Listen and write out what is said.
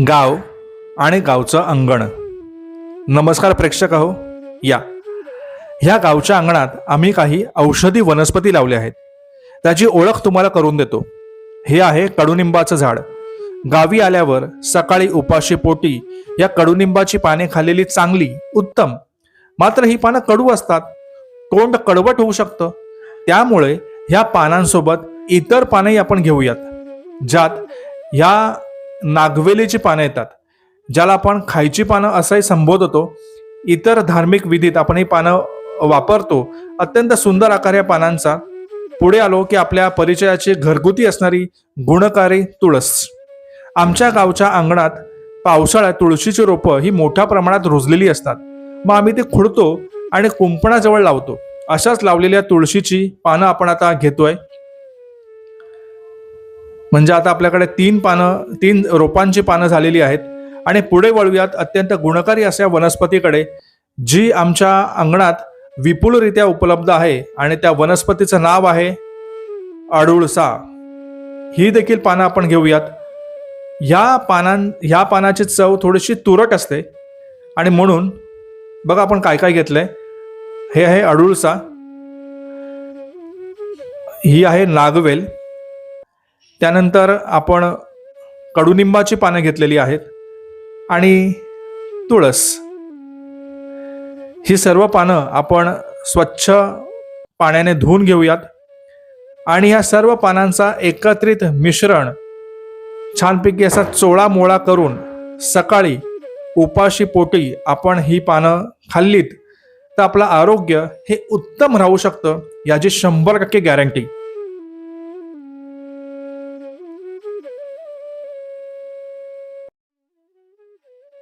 गाव आणि गावचं अंगण. नमस्कार प्रेक्षक हो या. ह्या गावच्या अंगणात आम्ही काही औषधी वनस्पती लावल्या आहेत. त्याची ओळख तुम्हाला करून देतो. हे आहे कडुनिंबाचं झाड. गावी आल्यावर सकाळी उपाशी पोटी या कडुनिंबाची पाने खाल्लेली चांगली उत्तम. मात्र ही पानं कडू असतात. तोंड कडवट होऊ शकतं. त्यामुळे ह्या पानांसोबत इतर पानंही आपण घेऊयात. ज्यात ह्या नागवेलीची पानं येतात ज्याला आपण खायची पानं असंही संबोधतो. इतर धार्मिक विधीत आपण ही पानं वापरतो. अत्यंत सुंदर आकार या पानांचा. पुढे आलो की आपल्या परिचयाची घरगुती असणारी गुणकारी तुळस. आमच्या गावच्या अंगणात पावसाळ्यात तुळशीची रोपं ही मोठ्या प्रमाणात रुजलेली असतात. मग आम्ही ती खुडतो आणि कुंपणाजवळ लावतो. अशाच लावलेल्या तुळशीची पानं आपण आता घेतोय. म्हणजे आता आपल्याकडे तीन पानं तीन रोपांची पानं झालेली आहेत. आणि पुढे वळूयात अत्यंत गुणकारी अशा वनस्पतीकडे जी आमच्या अंगणात विपुलरित्या उपलब्ध आहे आणि त्या वनस्पतीचं नाव आहे अडुळसा ही देखील पानं आपण घेऊयात. ह्या पानां ह्या पानाची चव थोडीशी तुरट असते. आणि म्हणून बघा आपण काय काय घेतलंय. हे आहे अडुळसा ही आहे नागवेल. त्यानंतर आपण कडुनिंबाची पानं घेतलेली आहेत आणि तुळस. ही सर्व पानं आपण स्वच्छ पाण्याने धुवून घेऊयात. आणि ह्या सर्व पानांचा एकत्रित मिश्रण छानपैकी असा चोळा मोळा करून सकाळी उपाशी पोटी आपण ही पानं खाल्लीत तर आपलं आरोग्य हे उत्तम राहू शकतं याची शंभर टक्के गॅरंटी